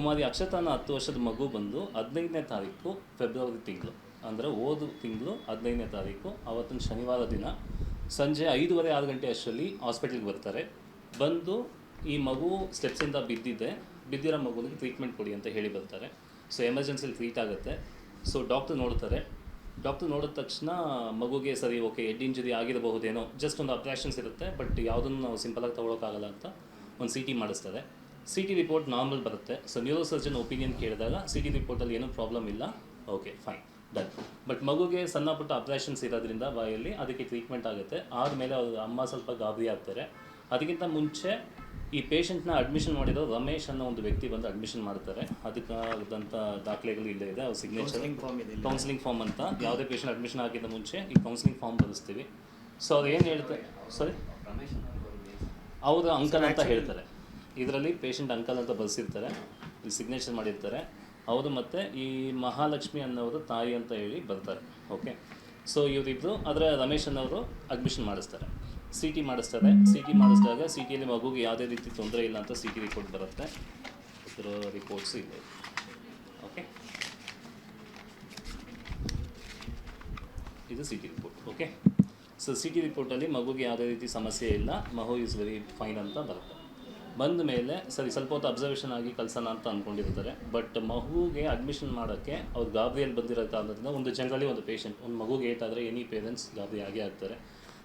ಕುಮಾರಿ ಅಕ್ಷತಾನ ಹತ್ತು ವರ್ಷದ ಮಗು ಬಂದು ಹದಿನೈದನೇ ತಾರೀಕು ಫೆಬ್ರವರಿ ತಿಂಗಳು. ಅಂದರೆ ಓದು ತಿಂಗಳು ಹದಿನೈದನೇ ತಾರೀಕು ಆವತ್ತಿನ ಶನಿವಾರ ದಿನ ಸಂಜೆ ಐದೂವರೆ ಆರು ಗಂಟೆ ಅಷ್ಟರಲ್ಲಿ ಹಾಸ್ಪಿಟ್ಲಿಗೆ ಬರ್ತಾರೆ. ಬಂದು ಈ ಮಗು ಸ್ಟೆಪ್ಸಿಂದ ಬಿದ್ದಿದೆ. ಬಿದ್ದಿರೋ ಮಗುವಿಗೆ ಟ್ರೀಟ್ಮೆಂಟ್ ಕೊಡಿ ಅಂತ ಹೇಳಿ ಬರ್ತಾರೆ. ಸೊ ಎಮರ್ಜೆನ್ಸಿಲಿ ಟ್ರೀಟ್ ಆಗುತ್ತೆ. ಸೊ ಡಾಕ್ಟರ್ ನೋಡ್ತಾರೆ. ಡಾಕ್ಟರ್ ನೋಡಿದ ತಕ್ಷಣ ಮಗುಗೆ ಸರಿ ಓಕೆ ಹೆಡ್ ಇಂಜುರಿ ಆಗಿರಬಹುದೇನೋ ಜಸ್ಟ್ ಒಂದು ಅಪ್ರಾಕ್ಷನ್ಸ್ ಇರುತ್ತೆ ಬಟ್ ಯಾವುದನ್ನು ನಾವು ಸಿಂಪಲಾಗಿ ತೊಗೊಳೋಕ್ಕಾಗಲ್ಲ ಅಂತ ಒಂದು ಸಿ ಟಿ ಮಾಡಿಸ್ತಾರೆ. ಸಿ ಟಿ ರಿಪೋರ್ಟ್ ನಾರ್ಮಲ್ ಬರುತ್ತೆ. ಸೊ ನ್ಯೂರೋ ಸರ್ಜನ್ ಒಪಿನಿಯನ್ ಕೇಳಿದಾಗ ಸಿ ಟಿ ರಿಪೋರ್ಟಲ್ಲಿ ಏನೂ ಪ್ರಾಬ್ಲಮ್ ಇಲ್ಲ. ಓಕೆ ಫೈನ್ ಡನ್ ಬಟ್ ಮಗುಗೆ ಸಣ್ಣ ಪುಟ್ಟ ಅಪ್ರಾಷನ್ಸ್ ಇರೋದ್ರಿಂದ ಬಾಯಲ್ಲಿ ಅದಕ್ಕೆ ಟ್ರೀಟ್ಮೆಂಟ್ ಆಗುತ್ತೆ. ಆದಮೇಲೆ ಅವ್ರ ಅಮ್ಮ ಸ್ವಲ್ಪ ಗಾಬರಿ ಆಗ್ತಾರೆ. ಅದಕ್ಕಿಂತ ಮುಂಚೆ ಈ ಪೇಷಂಟ್ನ ಅಡ್ಮಿಷನ್ ಮಾಡಿರೋ ರಮೇಶ್ ಅನ್ನೋ ಒಂದು ವ್ಯಕ್ತಿ ಬಂದು ಅಡ್ಮಿಷನ್ ಮಾಡ್ತಾರೆ. ಅದಕ್ಕಾದಂಥ ದಾಖಲೆಗಳು ಇಲ್ಲೇ ಇದೆ. ಅವ್ರ ಸಿಗ್ನೇಚರ್ ಕೌನ್ಸಿಲಿಂಗ್ ಫಾರ್ಮ್ ಅಂತ. ಯಾವುದೇ ಪೇಷಂಟ್ ಅಡ್ಮಿಷನ್ ಆಗಿದ್ದ ಮುಂಚೆ ಈ ಕೌನ್ಸಿಲಿಂಗ್ ಫಾರ್ಮ್ ಬರೆಸ್ತೀವಿ. ಸೊ ಅವ್ರು ಏನು ಹೇಳ್ತಾರೆ? ಸಾರಿ ಅವ್ರ ಅಂಕಲ್ ಅಂತ ಹೇಳ್ತಾರೆ. ಇದರಲ್ಲಿ ಪೇಷಂಟ್ ಅಂಕಲ್ ಅಂತ ಬರೆಸಿರ್ತಾರೆ. ಇಲ್ಲಿ ಸಿಗ್ನೇಚರ್ ಮಾಡಿರ್ತಾರೆ. ಅವರು ಮತ್ತು ಈ ಮಹಾಲಕ್ಷ್ಮಿ ಅನ್ನೋರು ತಾಯಿ ಅಂತ ಹೇಳಿ ಬರ್ತಾರೆ. ಓಕೆ ಸೊ ಇವರಿಬ್ಬರು ಆದರೆ ರಮೇಶ್ ಅನ್ನೋರು ಅಡ್ಮಿಷನ್ ಮಾಡಿಸ್ತಾರೆ. ಸಿ ಟಿ ಮಾಡಿಸ್ತಾರೆ. ಸಿ ಟಿ ಮಾಡಿಸಿದಾಗ ಸಿ ಟಿಯಲ್ಲಿ ಮಗುಗೆ ಯಾವುದೇ ರೀತಿ ತೊಂದರೆ ಇಲ್ಲ ಅಂತ ಸಿ ಟಿ ರಿಪೋರ್ಟ್ ಬರುತ್ತೆ. ಇದರ ರಿಪೋರ್ಟ್ಸ್ ಇದೆ. ಓಕೆ ಇದು C T report okay so C T ರಿಪೋರ್ಟಲ್ಲಿ ಮಗುಗೆ ಯಾವುದೇ ರೀತಿ ಸಮಸ್ಯೆ ಇಲ್ಲ. ಮಗು ಇಸ್ ವೆರಿ ಫೈನ್ ಅಂತ ಬರುತ್ತೆ. ಬಂದ ಮೇಲೆ, ಸರಿ, ಸ್ವಲ್ಪ ಹೊತ್ತು ಅಬ್ಸರ್ವೇಷನ್ ಆಗಿ ಕಲಿಸೋಣ ಅಂತ ಅಂದ್ಕೊಂಡಿರ್ತಾರೆ ಬಟ್ ಮಗುಗೆ ಅಡ್ಮಿಷನ್ ಮಾಡೋಕ್ಕೆ ಅವ್ರು ಗಾಬರಿಯಲ್ಲಿ ಬಂದಿರೋ ಕಾರಣದಿಂದ ಒಂದು ಜನರಲ್ಲಿ ಒಂದು ಪೇಷಂಟ್ ಒಂದು ಮಗುಗೆ ಏಟಾದರೆ ಎನಿ ಪೇರೆಂಟ್ಸ್ ಗಾಬರಿ ಆಗೇ ಆಗ್ತಾರೆ.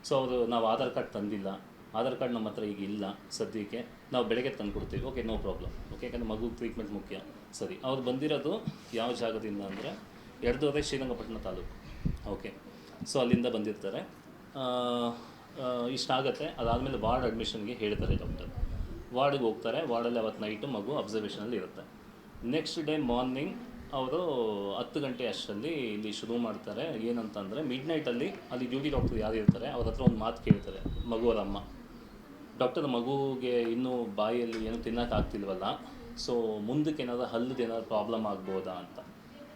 ಸೊ ಅವರು, ನಾವು ಆಧಾರ್ ಕಾರ್ಡ್ ತಂದಿಲ್ಲ. ಆಧಾರ್ ಕಾರ್ಡ್ ನಮ್ಮ ಹತ್ರ ಈಗ ಇಲ್ಲ ಸದ್ಯಕ್ಕೆ. ನಾವು ಬೆಳಗ್ಗೆ ತಂದು ಕೊಡ್ತೀವಿ ಓಕೆ ನೋ ಪ್ರಾಬ್ಲಮ್ ಓಕೆ ಯಾಕಂದರೆ ಮಗು ಟ್ರೀಟ್ಮೆಂಟ್ ಮುಖ್ಯ. ಸರಿ, ಅವ್ರು ಬಂದಿರೋದು ಯಾವ ಜಾಗದಿಂದ ಅಂದರೆ ಎರಡೂವರೆ ಶ್ರೀರಂಗಪಟ್ಟಣ ತಾಲೂಕು. ಓಕೆ ಸೊ ಅಲ್ಲಿಂದ ಬಂದಿರ್ತಾರೆ. ಇಷ್ಟಾಗತ್ತೆ ಅದಾದಮೇಲೆ ವಾರ್ಡ್ ಅಡ್ಮಿಷನ್ಗೆ ಹೇಳ್ತಾರೆ ಡಾಕ್ಟರ್ ವಾರ್ಡಿಗೆ ಹೋಗ್ತಾರೆ, ವಾರ್ಡಲ್ಲಿ ಅವತ್ತು ನೈಟು ಮಗು ಅಬ್ಸರ್ವೇಷನಲ್ಲಿ ಇರುತ್ತೆ. ನೆಕ್ಸ್ಟ್ ಡೇ ಮಾರ್ನಿಂಗ್ ಅವರು ಹತ್ತು ಗಂಟೆ ಅಷ್ಟರಲ್ಲಿ ಇಲ್ಲಿ ಶುರು ಮಾಡ್ತಾರೆ. ಏನಂತಂದರೆ ಮಿಡ್ ನೈಟಲ್ಲಿ ಅಲ್ಲಿ ಡ್ಯೂಟಿ ಡಾಕ್ಟರ್ ಯಾರು ಇರ್ತಾರೆ, ಅವ್ರ ಹತ್ರ ಒಂದು ಮಾತು ಕೇಳ್ತಾರೆ ಮಗುವರ ಅಮ್ಮ. ಡಾಕ್ಟರ್ ಮಗುಗೆ ಇನ್ನೂ ಬಾಯಲ್ಲಿ ಏನು ತಿನ್ನೋಕ್ಕಾಗ್ತಿಲ್ವಲ್ಲ ಸೊ ಮುಂದಕ್ಕೆ ಏನಾದರೂ ಹಲ್ಲದ ಏನಾದರೂ ಪ್ರಾಬ್ಲಮ್ ಆಗ್ಬೋದಾ ಅಂತ.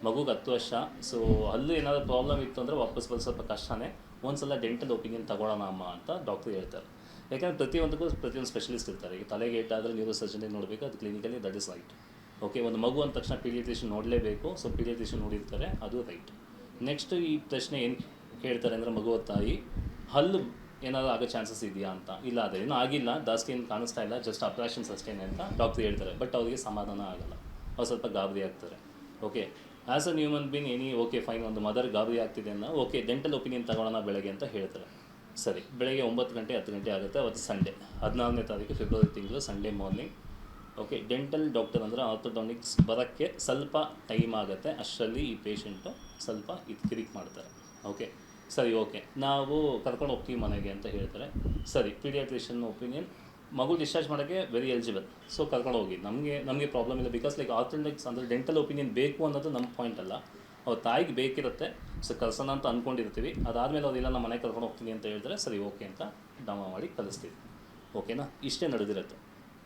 ಮಗುಗೆ ಹತ್ತು ವರ್ಷ ಸೊ ಹಲ್ಲು ಏನಾದರೂ ಪ್ರಾಬ್ಲಮ್ ಇತ್ತು ಅಂದರೆ ವಾಪಸ್ ಬರೋದು ಸ್ವಲ್ಪ ಕಷ್ಟನೇ, ಒಂದ್ಸಲ ಡೆಂಟಲ್ ಒಪಿನಿಯನ್ ತಗೊಳ್ಳೋಣ ಅಮ್ಮ ಅಂತ ಡಾಕ್ಟರ್ ಹೇಳ್ತಾರೆ. ಯಾಕಂದರೆ ಪ್ರತಿಯೊಂದಕ್ಕೂ ಪ್ರತಿಯೊಂದು ಸ್ಪೆಷಲಿಸ್ಟ್ ಇರ್ತಾರೆ. ಈಗ ತಲೆಗೆ ಏಟಾದರೆ ನ್ಯೂರೋ ಸರ್ಜನ್ ನೋಡಬೇಕು? ಅದು clinically that is right okay ಒಂದು ಮಗು ಅಂದ ತಕ್ಷಣ ಪೀಡಿಯಾಟ್ರಿಷನ್ ನೋಡಲೇಬೇಕು. ಸೊ ಪೀಡಿಯಟ್ರಿಷನ್ ನೋಡಿರ್ತಾರೆ, ಅದು ರೈಟ್ ನೆಕ್ಸ್ಟ್ ಈ ಪ್ರಶ್ನೆ ಏನು ಕೇಳ್ತಾರೆ ಅಂದರೆ ಮಗುವ ತಾಯಿ, ಹಲ್ಲು ಏನಾದರೂ ಆಗೋ ಚಾನ್ಸಸ್ ಇದೆಯಾ ಅಂತ? ಇಲ್ಲ, ಅದೇ. ಏನೂ ಆಗಿಲ್ಲ. ಜಾಸ್ತಿ ಏನು ಕಾಣಿಸ್ತಾ ಇಲ್ಲ. ಜಸ್ಟ್ ಅಪ್ರಾಷನ್ಸ್ ಅಷ್ಟೇನೆ ಅಂತ ಡಾಕ್ಟರ್ ಹೇಳ್ತಾರೆ. ಬಟ್ ಅವರಿಗೆ ಸಮಾಧಾನ ಆಗಲ್ಲ. ಅವ್ರು ಸ್ವಲ್ಪ ಗಾಬರಿ ಆಗ್ತಾರೆ. Okay as a human being any okay fine ಒಂದು ಮದರ್ ಗಾಬರಿ ಆಗ್ತಿದೆ ಅನ್ನೋ ಓಕೆ ಡೆಂಟಲ್ ಒಪಿನಿಯನ್ ತಗೊಳ್ಳೋಣ ಬೆಳಗ್ಗೆ ಅಂತ ಹೇಳ್ತಾರೆ. ಸರಿ, ಬೆಳಗ್ಗೆ ಒಂಬತ್ತು ಗಂಟೆ, ಹತ್ತು ಗಂಟೆ ಆಗುತ್ತೆ, ಅವತ್ತು ಸಂಡೇ. ಹದಿನಾರನೇ ತಾರೀಕು, ಫೆಬ್ರವರಿ ತಿಂಗಳು, Sunday morning. Okay, dental doctor ಅಂದರೆ ಆರ್ಥೋಡಾನಿಕ್ಸ್ ಬರೋಕ್ಕೆ ಸ್ವಲ್ಪ ಟೈಮ್ ಆಗುತ್ತೆ, ಅಷ್ಟರಲ್ಲಿ ಈ ಪೇಷಂಟು ಸ್ವಲ್ಪ ಇದು ಕಿರಿಕ್ ಮಾಡ್ತಾರೆ. ಓಕೆ, ಸರಿ, ಓಕೆ. ನಾವು ಕರ್ಕೊಂಡು ಹೋಗ್ತೀವಿ ಮನೆಗೆ ಅಂತ ಹೇಳ್ತಾರೆ. ಸರಿ ಪೀಡಿಯಾಟ್ರಿಷನ್ ಒಪಿನಿಯನ್, ಮಗು ಡಿಸ್ಚಾರ್ಜ್ ಮಾಡೋಕ್ಕೆ ವೆರಿ ಎಲಿಜಿಬಲ್ ಸೊ ಕರ್ಕೊಂಡು ಹೋಗಿ. ನಮಗೆ ನಮಗೆ ಪ್ರಾಬ್ಲಮ್ ಇಲ್ಲ ಬಿಕಾಸ್ ಲೈಕ್ ಆರ್ಥೋಡಾನಿಕ್ಸ್ ಅಂದರೆ ಡೆಂಟಲ್ ಒಪಿನಿಯನ್ ಬೇಕು ಅನ್ನೋದು ನಮ್ಮ ಪಾಯಿಂಟ್ ಅಲ್ಲ. ಅವ್ರ ತಾಯಿಗೆ ಬೇಕಿರುತ್ತೆ ಸೊ ಕಲಿಸೋಣ ಅಂತ ಅಂದ್ಕೊಂಡಿರ್ತೀವಿ ಅದಾದಮೇಲೆ ಅವರಿಲ್ಲ ನಮ್ಮ ಮನೆಗೆ ಕರ್ಕೊಂಡು ಹೋಗ್ತೀನಿ ಅಂತ ಹೇಳಿದ್ರೆ ಸರಿ, ಓಕೆ ಅಂತ ಡಮ ಮಾಡಿ ಕಳಿಸ್ತೀವಿ. ಓಕೆನಾ? ಇಷ್ಟೇ ನಡೆದಿರುತ್ತೆ.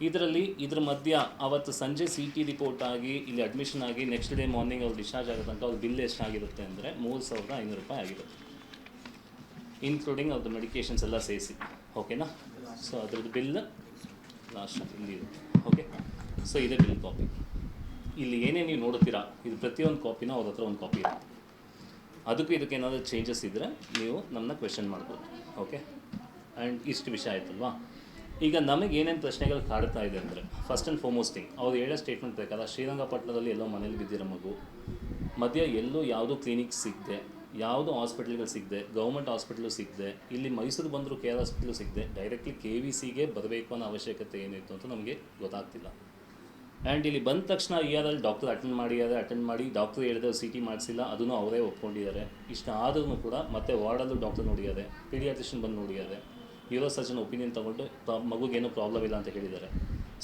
ಇದರಲ್ಲಿ, ಇದ್ರ ಮಧ್ಯ ಅವತ್ತು ಸಂಜೆ ಸಿ ಟಿ ರಿಪೋರ್ಟ್ ಆಗಿ, ಇಲ್ಲಿ ಅಡ್ಮಿಷನ್ ಆಗಿ ನೆಕ್ಸ್ಟ್ ಡೇ ಮಾರ್ನಿಂಗ್ ಅವ್ರು ಡಿಸ್ಚಾರ್ಜ್ ಆಗೋ ತನಕ ಅವ್ರ ಬಿಲ್ ಎಷ್ಟಾಗಿರುತ್ತೆ ಅಂದರೆ ಮೂರು ಸಾವಿರದ ಐನೂರು ರೂಪಾಯಿ ಆಗಿರುತ್ತೆ. ಇನ್ಕ್ಲೂಡಿಂಗ್ ಅವ್ರದ್ದು ಮೆಡಿಕೇಷನ್ಸ್ ಎಲ್ಲ ಸೇರಿಸಿ. ಓಕೆನಾ? ಸೊ ಅದ್ರದ್ದು ಬಿಲ್ ಲಾಸ್ಟ್ ಇಲ್ಲಿ ಇದೆ ಓಕೆ? ಸೊ ಇದೇ ಬಿಲ್ ಕಾಪಿ ಇಲ್ಲಿ ಏನೇ ನೀವು ನೋಡುತ್ತೀರಾ ಇದು ಪ್ರತಿಯೊಂದು ಕಾಪಿನೂ ಅವ್ರ ಹತ್ರ ಒಂದು ಕಾಪಿ ಇರುತ್ತೆ. ಅದಕ್ಕೂ ಇದಕ್ಕೆ ಏನಾದರೂ ಚೇಂಜಸ್ ಇದ್ದರೆ ನೀವು ನಮ್ಮನ್ನ ಕ್ವೆಶನ್ ಮಾಡ್ಬೋದು ಓಕೆ ಆ್ಯಂಡ್ ಇಷ್ಟು ವಿಷಯ ಆಯ್ತಲ್ವಾ? ಈಗ ನಮಗೆ ಏನೇನು ಪ್ರಶ್ನೆಗಳು ಕಾಡ್ತಾ ಇದೆ ಅಂದರೆ ಫಸ್ಟ್ ಆ್ಯಂಡ್ ಫಾರ್ಮೋಸ್ಟ್ ಥಿಂಗ್ ಅವ್ರು ಹೇಳೋ ಸ್ಟೇಟ್ಮೆಂಟ್ ಬೇಕಲ್ಲ ಶ್ರೀರಂಗಪಟ್ಟಣದಲ್ಲಿ ಎಲ್ಲೋ ಮನೇಲಿ ಬಿದ್ದಿರೋ ಮಗು, ಮಧ್ಯ ಎಲ್ಲೂ ಯಾವುದೂ ಕ್ಲಿನಿಕ್ ಸಿಗದೆ, ಯಾವುದು ಹಾಸ್ಪಿಟ್ಲ್ಗಳು ಸಿಗದೆ ಗೌರ್ಮೆಂಟ್ ಹಾಸ್ಪಿಟ್ಲು ಸಿಗದೆ, ಇಲ್ಲಿ ಮೈಸೂರು ಬಂದರೂ ಕೆ ಆರ್ ಹಾಸ್ಪಿಟ್ಲು ಸಿಗದೆ ಡೈರೆಕ್ಟ್ಲಿ ಕೆ ವಿ ಸಿಗೆ ಬರಬೇಕು ಅನ್ನೋ ಅವಶ್ಯಕತೆ ಏನಿತ್ತು ಅಂತ ನಮಗೆ ಗೊತ್ತಾಗ್ತಿಲ್ಲ. ಆ್ಯಂಡ್ ಇಲ್ಲಿ ಬಂದ ತಕ್ಷಣ ಈ ಆರಲ್ಲಿ ಡಾಕ್ಟರ್ ಅಟೆಂಡ್ ಮಾಡಿದ್ದಾರೆ ಅಟೆಂಡ್ ಮಾಡಿ ಡಾಕ್ಟರ್ ಹೇಳಿದ್ರೆ ಸಿ ಟಿ ಮಾಡಿಸಿಲ್ಲ, ಅದನ್ನು ಅವರೇ ಒಪ್ಕೊಂಡಿದ್ದಾರೆ. ಇಷ್ಟ ಆದ್ರೂ ಕೂಡ ಮತ್ತೆ ವಾರ್ಡಲ್ಲೂ ಡಾಕ್ಟರ್ ನೋಡಿದ್ದಾರೆ ಪೀಡಿಯಾಟ್ರಿಷನ್ ಬಂದು ನೋಡಿದ್ದಾರೆ. ನ್ಯೂರೋ ಸರ್ಜನ್ ಒಪಿನಿಯನ್ ತೊಗೊಂಡು ಮಗುಗೇನು ಪ್ರಾಬ್ಲಮ್ ಇಲ್ಲ ಅಂತ ಹೇಳಿದ್ದಾರೆ.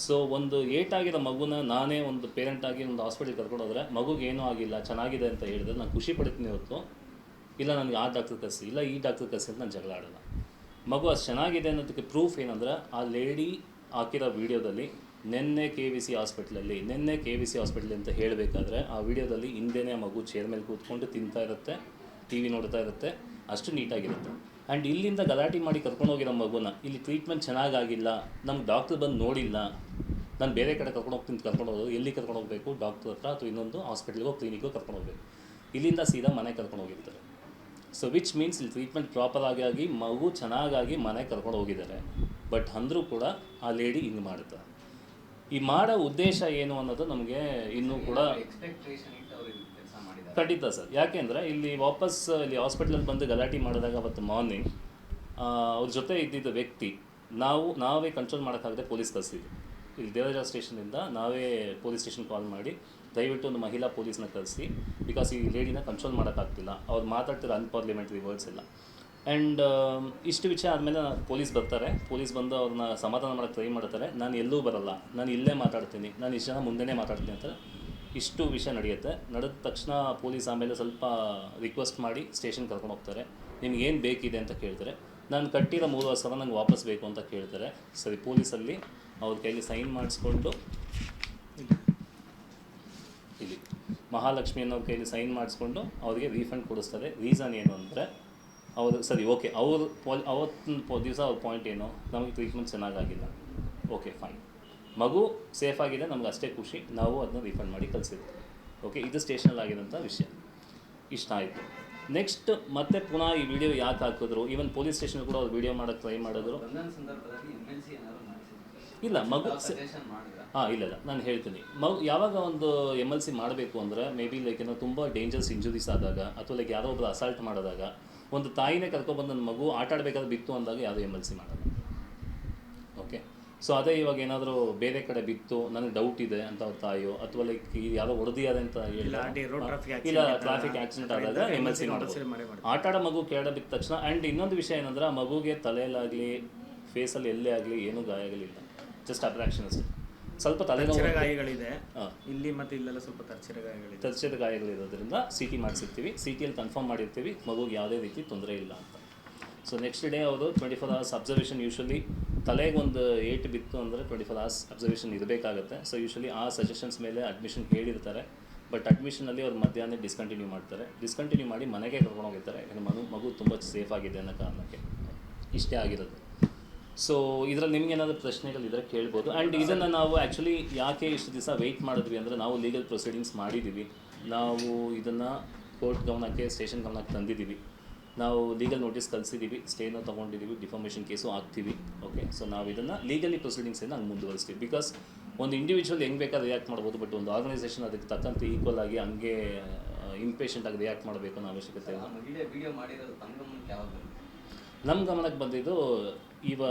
ಸೊ ಒಂದು ಏಟಾಗಿರೋ ಮಗುನ ನಾನೇ ಒಂದು ಪೇರೆಂಟ್ ಆಗಿ ಒಂದು ಹಾಸ್ಪಿಟಲ್ ಕರ್ಕೊಂಡು ಹೋದರೆ ಮಗುಗೆ ಆಗಿಲ್ಲ, ಚೆನ್ನಾಗಿದೆ ಅಂತ ಹೇಳಿದ್ರೆ ನಾನು ಖುಷಿ ಪಡ್ತೀನಿ ಹೊತ್ತು ಇಲ್ಲ ನನಗೆ ಆ ಡಾಕ್ಟರ್ ಕರೆಸಿ, ಇಲ್ಲ ಈ ಡಾಕ್ಟರ್ ಕರೆಸಿ ಅಂತ ನಾನು ಜಗಳ ಆಡೋಲ್ಲ. ಮಗು ಅಷ್ಟು ಚೆನ್ನಾಗಿದೆ ಅನ್ನೋದಕ್ಕೆ ಪ್ರೂಫ್ ಏನಂದ್ರೆ ಆ ಲೇಡಿ ಹಾಕಿರೋ ವಿಡಿಯೋದಲ್ಲಿ ನಿನ್ನೆ ಕೆ ವಿ ಸಿ ಹಾಸ್ಪಿಟ್ಲಲ್ಲಿ, ನಿನ್ನೆ ಕೆ ವಿ ಸಿ ಹಾಸ್ಪಿಟ್ಲ್ ಅಂತ ಹೇಳಬೇಕಾದ್ರೆ ಆ ವಿಡಿಯೋದಲ್ಲಿ ಹಿಂದೆನೇ ಮಗು ಚೇರ್ ಮೇಲೆ ಕೂತ್ಕೊಂಡು ತಿಂತಾ ಇರುತ್ತೆ ಟಿ ವಿ ನೋಡ್ತಾ ಇರುತ್ತೆ, ಅಷ್ಟು ನೀಟಾಗಿರುತ್ತೆ. ಆ್ಯಂಡ್ ಇಲ್ಲಿಂದ ಗಲಾಟೆ ಮಾಡಿ ಕರ್ಕೊಂಡು ಹೋಗಿರೋ ಮಗುನ, ಇಲ್ಲಿ ಟ್ರೀಟ್ಮೆಂಟ್ ಚೆನ್ನಾಗಾಗಿಲ್ಲ, ನಮ್ಗೆ ಡಾಕ್ಟ್ರ್ ಬಂದು ನೋಡಿಲ್ಲ, ನಾನು ಬೇರೆ ಕಡೆ ಕರ್ಕೊಂಡು ಹೋಗ್ತೀನಿ ಕರ್ಕೊಂಡು ಹೋಗೋದು, ಎಲ್ಲಿ ಕರ್ಕೊಂಡು ಹೋಗಬೇಕು ಡಾಕ್ಟರ್ ಹತ್ರ ಅಥವಾ ಇನ್ನೊಂದು ಹಾಸ್ಪಿಟ್ಲಿಗೋ ಕ್ಲಿನಿಕ್ಗೋ ಕರ್ಕೊಂಡು ಹೋಗಬೇಕು. ಇಲ್ಲಿಂದ ಸೀದಾ ಮನೆಗೆ ಕರ್ಕೊಂಡು ಹೋಗಿರ್ತಾರೆ. ಸೊ ವಿಚ್ ಮೀನ್ಸ್ ಇಲ್ಲಿ ಟ್ರೀಟ್ಮೆಂಟ್ ಪ್ರಾಪರ್ ಆಗಿ ಆಗಿ ಮಗು ಚೆನ್ನಾಗಾಗಿ ಮನೆಗೆ ಕರ್ಕೊಂಡು ಹೋಗಿದ್ದಾರೆ. ಬಟ್ ಅಂದರೂ ಕೂಡ ಆ ಲೇಡಿ ಹಿಂಗೆ ಮಾಡುತ್ತೆ? ಈ ಮಾಡೋ ಉದ್ದೇಶ ಏನು ಅನ್ನೋದು ನಮಗೆ ಇನ್ನೂ ಕೂಡ ಖಂಡಿತ ಸರ್. ಯಾಕೆಂದರೆ ಇಲ್ಲಿ ವಾಪಸ್ ಇಲ್ಲಿ ಹಾಸ್ಪಿಟ್ಲಲ್ಲಿ ಬಂದು ಗಲಾಟೆ ಮಾಡಿದಾಗ ಅವತ್ತು ಮಾರ್ನಿಂಗ್ ಅವ್ರ ಜೊತೆ ಇದ್ದಿದ್ದ ವ್ಯಕ್ತಿ ನಾವು ನಾವೇ ಕಂಟ್ರೋಲ್ ಮಾಡೋಕ್ಕಾಗದೆ ಪೊಲೀಸ್ ಕಳಿಸಿದ್ವಿ ಇಲ್ಲಿ ದೇವರಾಜ ಸ್ಟೇಷನಿಂದ ನಾವೇ ಪೊಲೀಸ್ ಸ್ಟೇಷನ್ ಕಾಲ್ ಮಾಡಿ ದಯವಿಟ್ಟು ಒಂದು ಮಹಿಳಾ ಪೊಲೀಸ್ನ ಕಳಿಸಿ ಬಿಕಾಸ್ ಈ ಲೇಡಿನ ಕಂಟ್ರೋಲ್ ಮಾಡೋಕ್ಕಾಗ್ತಿಲ್ಲ. ಅವ್ರು ಮಾತಾಡ್ತಿರೋ ಅನ್ಪಾರ್ಲಿಮೆಂಟ್ರಿ ವರ್ಡ್ಸ್ ಎಲ್ಲ. ಆ್ಯಂಡ್ ಇಷ್ಟು ವಿಷಯ ಆದಮೇಲೆ ಪೊಲೀಸ್ ಬರ್ತಾರೆ. ಪೊಲೀಸ್ ಬಂದು ಅವ್ರನ್ನ ಸಮಾಧಾನ ಮಾಡೋಕ್ಕೆ ಟ್ರೈ ಮಾಡ್ತಾರೆ. ನಾನು ಎಲ್ಲೂ ಬರಲ್ಲ. ನಾನು ಇಲ್ಲೇ ಮಾತಾಡ್ತೀನಿ. ನಾನು ಇಷ್ಟು ಜನ ಮುಂದೆನೇ ಮಾತಾಡ್ತೀನಿ ಅಂತ ಇಷ್ಟು ವಿಷಯ ನಡೆಯುತ್ತೆ. ನಡೆದ ತಕ್ಷಣ ಪೊಲೀಸ್ ಆಮೇಲೆ ಸ್ವಲ್ಪ ರಿಕ್ವೆಸ್ಟ್ ಮಾಡಿ ಸ್ಟೇಷನ್ ಕರ್ಕೊಂಡು ಹೋಗ್ತಾರೆ. ನಿಮ್ಗೆ ಏನು ಬೇಕಿದೆ ಅಂತ ಕೇಳ್ತಾರೆ. ನಾನು ಕಟ್ಟಿರೋ ಮೂರು ವರ್ಷ ನಂಗೆ ವಾಪಸ್ ಬೇಕು ಅಂತ ಕೇಳ್ತಾರೆ. ಸರಿ, ಪೊಲೀಸಲ್ಲಿ ಅವ್ರ ಕೈಲಿ ಸೈನ್ ಮಾಡಿಸ್ಕೊಂಡು ಇಲ್ಲಿ. ಮಹಾಲಕ್ಷ್ಮಿ ಅನ್ನೋರ ಕೈಲಿ ಸೈನ್ ಮಾಡಿಸ್ಕೊಂಡು ಅವರಿಗೆ ರೀಫಂಡ್ ಕೊಡಿಸ್ತಾರೆ. ರೀಸನ್ ಏನು ಅಂದರೆ ಅವರು ಸರಿ ಓಕೆ ಅವರು ಪೋಲ್ ಅವತ್ತಿನ ದಿವಸ ಅವ್ರ ಪಾಯಿಂಟ್ ಏನು? ನಮಗೆ ಟ್ರೀಟ್ಮೆಂಟ್ ಚೆನ್ನಾಗಾಗಿಲ್ಲ. ಓಕೆ ಫೈನ್ ಮಗು ಸೇಫ್ ಆಗಿದೆ ನಮ್ಗೆ ಅಷ್ಟೇ ಖುಷಿ. ನಾವು ಅದನ್ನ ರೀಫಂಡ್ ಮಾಡಿ ಕಳಿಸಿದ್ವಿ. ಓಕೆ ಇದು ಸ್ಟೇಷನಲ್ಲಿ ಆಗಿರೋಂಥ ವಿಷಯ. ಇಷ್ಟ ಆಯಿತು. ನೆಕ್ಸ್ಟ್ ಮತ್ತೆ ಪುನಃ ಈ ವಿಡಿಯೋ ಯಾಕೆ ಹಾಕಿದ್ರು? ಈವನ್ ಪೊಲೀಸ್ ಸ್ಟೇಷನ್ ಕೂಡ ಅವ್ರು ವಿಡಿಯೋ ಮಾಡೋಕ್ಕೆ ಟ್ರೈ ಮಾಡಿದ್ರು. ಇಲ್ಲ ಮಗು ಹಾಂ ಇಲ್ಲ ಇಲ್ಲ. ನಾನು ಹೇಳ್ತೀನಿ. ಮಗು ಯಾವಾಗ ಒಂದು ಎಂ ಎಲ್ ಸಿ ಮಾಡಬೇಕು ಅಂದರೆ ಮೇ ಬಿ ಲೈಕ್ ಏನೋ ತುಂಬ ಡೇಂಜರ್ಸ್ ಇಂಜುರೀಸ್ ಆದಾಗ ಅಥವಾ ಲೈಕ್ ಯಾರೋ ಒಬ್ಬರು ಅಸಾಲ್ಟ್ ಮಾಡಿದಾಗ ಒಂದು ತಾಯಿನೇ ಕರ್ಕೊಬಂದು ನನ್ನ ಮಗು ಆಟ ಆಡಬೇಕಾದ್ರೆ ಬಿತ್ತು ಅಂದಾಗ ಯಾವುದೋ ಎಂ ಎಲ್ ಸಿ ಮಾಡಲ್ಲ ಓಕೆ ಸೊ ಅದೇ ಇವಾಗ ಏನಾದರೂ ಬೇರೆ ಕಡೆ ಬಿತ್ತು ನನಗೆ ಡೌಟ್ ಇದೆ ಅಂತ ಅವ್ರ ತಾಯಿಯೋ ಅಥವಾ ಲೈಕ್ ಯಾವುದೋ ಯಾರೋ ಅಂತ ಇಲ್ಲ, ಟ್ರಾಫಿಕ್ ಆಕ್ಸಿಡೆಂಟ್ ಆದಾಗ ಎಂ ಎಲ್ ಸಿ MLC ಮಾಡ್ಬೋದು. compulsory ಮಾಡೇ ಮಾಡ್ತಾರೆ. ಆಟ ಆಡೋ ಮಗು ಕೇಳೋ ಬಿದ್ದ ತಕ್ಷಣ ಆ್ಯಂಡ್ ಇನ್ನೊಂದು ವಿಷಯ ಏನಂದ್ರೆ ಆ ಮಗುಗೆ ತಲೆಯಲ್ಲಾಗಲಿ ಫೇಸಲ್ಲಿ ಎಲ್ಲೇ ಆಗಲಿ ಏನೂ ಗಾಯ ಆಗಲಿಲ್ಲ. ಜಸ್ಟ್ ಅಟ್ರಾಕ್ಷನ್ ಅಷ್ಟೇ. ಸ್ವಲ್ಪ ತಲೆ ಗಾಯಗಳಿದೆ ಇಲ್ಲಿ ಮತ್ತೆ ಇಲ್ಲೆಲ್ಲ ಸ್ವಲ್ಪ ತರ್ಚಿರ ಗಾಯಗಳಿದೆ. ತರ್ಚಿದ ಗಾಯಗಳಿರೋದ್ರಿಂದ ಸಿ ಟಿ ಮಾಡಿಸಿರ್ತೀವಿ ಸಿ ಟಿಯಲ್ಲಿ ಕನ್ಫರ್ಮ್ ಮಾಡಿರ್ತೀವಿ. ಮಗುಗೆ ಯಾವುದೇ ರೀತಿ ತೊಂದರೆ ಇಲ್ಲ ಅಂತ. ಸೊ ನೆಕ್ಸ್ಟ್ ಡೇ ಅವರು twenty four hours observation usually ತಲೆಗೆ ಒಂದು ಏಟ್ ಬಿತ್ತು ಅಂದರೆ ಟ್ವೆಂಟಿ ಫೋರ್ ಅವರ್ಸ್ ಅಬ್ಸರ್ವೇಷನ್ ಇರಬೇಕಾಗುತ್ತೆ. ಸೊ ಯೂಶ್ವಲಿ ಆ ಸಜೆಷನ್ಸ್ ಮೇಲೆ ಅಡ್ಮಿಷನ್ ಹೇಳಿರ್ತಾರೆ ಬಟ್ ಅಡ್ಮಿಷನಲ್ಲಿ ಅವ್ರು ಮಧ್ಯಾಹ್ನ ಡಿಸ್ಕಂಟಿನ್ಯೂ ಮಾಡ್ತಾರೆ. ಡಿಸ್ಕಂಟಿನ್ಯೂ ಮಾಡಿ ಮನೆಗೆ ಕರ್ಕೊಂಡು ಹೋಗಿರ್ತಾರೆ. ಯಾಕಂದ್ರೆ ಮಗು ಮಗು ತುಂಬ ಸೇಫ್ ಆಗಿದೆ ಅನ್ನೋ ಕಾರಣಕ್ಕೆ. ಇಷ್ಟೇ ಆಗಿರೋದು. ಸೊ ಇದರಲ್ಲಿ ನಿಮ್ಗೆ ಏನಾದರೂ ಪ್ರಶ್ನೆಗಳಿದ್ರೆ ಕೇಳ್ಬೋದು. ಆ್ಯಂಡ್ ಇದನ್ನು ನಾವು ಆ್ಯಕ್ಚುಲಿ ಯಾಕೆ ಇಷ್ಟು ದಿವಸ ವೆಯ್ಟ್ ಮಾಡಿದ್ವಿ ಅಂದರೆ ನಾವು ಲೀಗಲ್ ಪ್ರೊಸೀಡಿಂಗ್ಸ್ ಮಾಡಿದ್ದೀವಿ ನಾವು ಇದನ್ನು ಕೋರ್ಟ್ ಗಮನಕ್ಕೆ ಸ್ಟೇಷನ್ ಗಮನಕ್ಕೆ ತಂದಿದ್ದೀವಿ ನಾವು ಲೀಗಲ್ ನೋಟಿಸ್ ಕಳಿಸಿದ್ದೀವಿ ಸ್ಟೇನ ತೊಗೊಂಡಿದ್ದೀವಿ ಡಿಫಾರ್ಮೇಷನ್ ಕೇಸು ಹಾಕ್ತೀವಿ ಓಕೆ ಸೊ ನಾವು ಇದನ್ನು ಲೀಗಲಿ ಪ್ರೊಸೀಡಿಂಗ್ಸನ್ನು ಹಂಗೆ ಮುಂದುವರಿಸ್ತೀವಿ. ಬಿಕಾಸ್ ಒಂದು ಇಂಡಿವಿಜುವಲ್ ಹೆಂಗೆ ಬೇಕಾದ್ರೆ ರಿಯಾಕ್ಟ್ ಮಾಡ್ಬೋದು ಬಟ್ ಒಂದು ಆರ್ಗನೈಸೇಷನ್ ಅದಕ್ಕೆ ತಕ್ಕಂತೆ ಈಕ್ವಲ್ ಆಗಿ ಹಂಗೆ ಇಂಪೇಷೆಂಟ್ ಆಗಿ ರಿಯಾಕ್ಟ್ ಮಾಡಬೇಕು ಅನ್ನೋ ಅವಶ್ಯಕತೆ ಇಲ್ಲ. ನಮ್ಮ ಗಮನಕ್ಕೆ ಬಂದಿದ್ದು ಇವ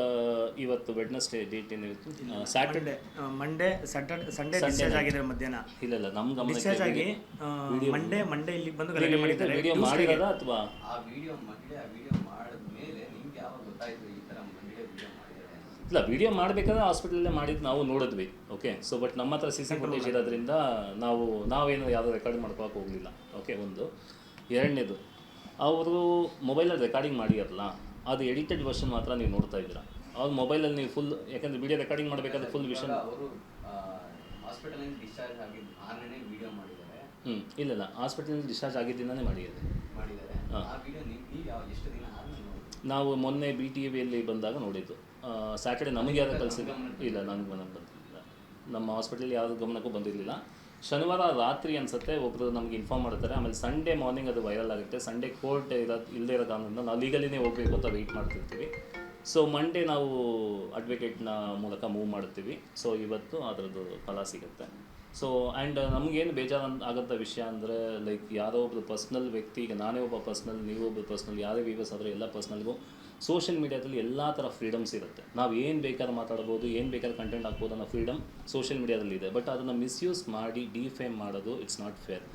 ಇವತ್ತು ವೆಡ್ನೆಸ್ಡೇ ಡೇಟ್ ಏನಿರುತ್ತೆ Saturday Monday Saturday Sunday discharge ಆಗಿದೆ ಮಧ್ಯಾಹ್ನ. ಇಲ್ಲ ಇಲ್ಲ ನಮ್ಮ ಡಿಸ್ಚಾರ್ಜ್ ಆಗಿ ಗಮನಕ್ಕೆ ಮಂಡೇ ಮಂಡೇ ಇಲ್ಲಿ ಬಂದು ಗಲಾಟೆ ಮಾಡಿದ್ದಾರೆ. ವಿಡಿಯೋ ಮಾಡಿರೋದ ಅಥವಾ? ಆ ವಿಡಿಯೋ ಮಹಿಳೆ ಆ ವಿಡಿಯೋ ಮಾಡಿದ ಮೇಲೆ ನಿಮ್ಗೆ ಯಾವಾಗ ಗೊತ್ತಾಯ್ತು ಈ ತರ ಮಂಡೇ ವಿಡಿಯೋ ಮಾಡಿದ್ದಾರೆ ಅಂತ? ಇಲ್ಲ ವಿಡಿಯೋ ಮಾಡಬೇಕಾದ್ರೆ ಹಾಸ್ಪಿಟಲಲ್ಲೇ ಮಾಡಿದ್ದು ನಾವು ನೋಡಿದ್ವಿ ಓಕೆ ಸೊ ಬಟ್ ನಮ್ಮ ಹತ್ರ ಸಿ ಸಿ ಫುಟೇಜ್ ಇರೋದ್ರಿಂದ ನಾವು ನಾವೇನು ಯಾವುದೋ ರೆಕಾರ್ಡ್ ಮಾಡ್ಕೊಳಕ್ಕೆ ಹೋಗಲಿಲ್ಲ ಓಕೆ ಒಂದು. ಎರಡನೇದು ಅವರು ಮೊಬೈಲಲ್ಲಿ ರೆಕಾರ್ಡಿಂಗ್ ಮಾಡಿರಲ್ಲ ಅದು ಎಡಿಟೆಡ್ ವರ್ಷನ್ ಮಾತ್ರ ನೀವು ನೋಡ್ತಾ ಇದ್ದೀರಾ. ಅವ್ರ ಮೊಬೈಲಲ್ಲಿ ನೀವು ಫುಲ್ ಯಾಕಂದರೆ ವಿಡಿಯೋ ರೆಕಾರ್ಡಿಂಗ್ ಮಾಡಬೇಕಾದ್ರೆ ಫುಲ್ ವಿಷನ್ ಅವರು ಹಾಸ್ಪಿಟಲಿಂದ ಡಿಸ್ಚಾರ್ಜ್ ಆಗಿದ್ದು ಆರನೇ ವಿಡಿಯೋ ಮಾಡಿದ್ದಾರೆ. ಹ್ಞೂ ಇಲ್ಲ ಇಲ್ಲ ಹಾಸ್ಪಿಟಲ್ ಡಿಸ್ಚಾರ್ಜ್ ಆಗಿದ್ದಿಂದಾನೇ ಮಾಡಿದ್ದಾರೆ. ಆ ವಿಡಿಯೋ ನೀವು ನೀವು ಎಷ್ಟು ದಿನ ಆದ್ಮೇಲೆ ನಾವು ಮೊನ್ನೆ ಬಿ ಟಿ ವಿಯಲ್ಲಿ ಬಂದಾಗ ನೋಡಿದ್ದು. ಸ್ಯಾಟರ್ಡೆ ನಮಗೆ ಯಾರು ಕಲಿಸಿದ್ರು ಇಲ್ಲ ನನಗೆ ಬಂದಿಲ್ಲ. ನಮ್ಮ ಹಾಸ್ಪಿಟಲ್ ಯಾವ್ದು ಗಮನಕ್ಕೂ ಬಂದಿರಲಿಲ್ಲ. ಶನಿವಾರ ರಾತ್ರಿ ಅನ್ಸುತ್ತೆ ಒಬ್ಬರು ನಮಗೆ ಇನ್ಫಾರ್ಮ್ ಮಾಡ್ತಾರೆ. ಆಮೇಲೆ ಸಂಡೇ ಮಾರ್ನಿಂಗ್ ಅದು ವೈರಲ್ ಆಗುತ್ತೆ. ಸಂಡೇ ಕೋರ್ಟ್ ಇರೋ ಇಲ್ಲದೆ ಇರೋ ಕಾರಣದಿಂದ ನಾವು ಲೀಗಲಿನೇ ಹೋಗಬೇಕು ಅಂತ ವೆಯ್ಟ್ ಮಾಡ್ತಿರ್ತೀವಿ. ಸೊ ಮಂಡೇ ನಾವು ಅಡ್ವೊಕೇಟ್ನ ಮೂಲಕ ಮೂವ್ ಮಾಡ್ತೀವಿ ಸೊ ಇವತ್ತು ಅದರದ್ದು ಫಲ ಸಿಗುತ್ತೆ. ಸೊ ಆ್ಯಂಡ್ ನಮಗೇನು ಬೇಜಾರು ಆಗಂಥ ವಿಷಯ ಅಂದರೆ ಲೈಕ್ ಯಾರೋ ಒಬ್ಬರು ಪರ್ಸ್ನಲ್ ವ್ಯಕ್ತಿ, ಈಗ ನಾನೇ ಒಬ್ಬ ಪರ್ಸ್ನಲ್ ನೀವು ಒಬ್ಬ ಪರ್ಸ್ನಲ್ ಯಾರೇ ವೀವರ್ಸ್ ಆದರೆ ಎಲ್ಲ ಪರ್ಸ್ನಲ್ಗೂ ಸೋಷಿಯಲ್ ಮೀಡಿಯಾದಲ್ಲಿ ಎಲ್ಲ ಥರ ಫ್ರೀಡಮ್ಸ್ ಇರುತ್ತೆ. ನಾವು ಏನು ಬೇಕಾದ್ರೂ ಮಾತಾಡ್ಬೋದು, ಏನು ಬೇಕಾದ್ರೂ ಕಂಟೆಂಟ್ ಹಾಕ್ಬೋದು ಅನ್ನೋ ಫ್ರೀಡಮ್ ಸೋಷಿಯಲ್ ಮೀಡಿಯಾದಲ್ಲಿ ಇದೆ ಬಟ್ ಅದನ್ನು ಮಿಸ್ಯೂಸ್ ಮಾಡಿ ಡಿಫೇಮ್ ಮಾಡೋದು ಇಟ್ಸ್ ನಾಟ್ ಫೇರ್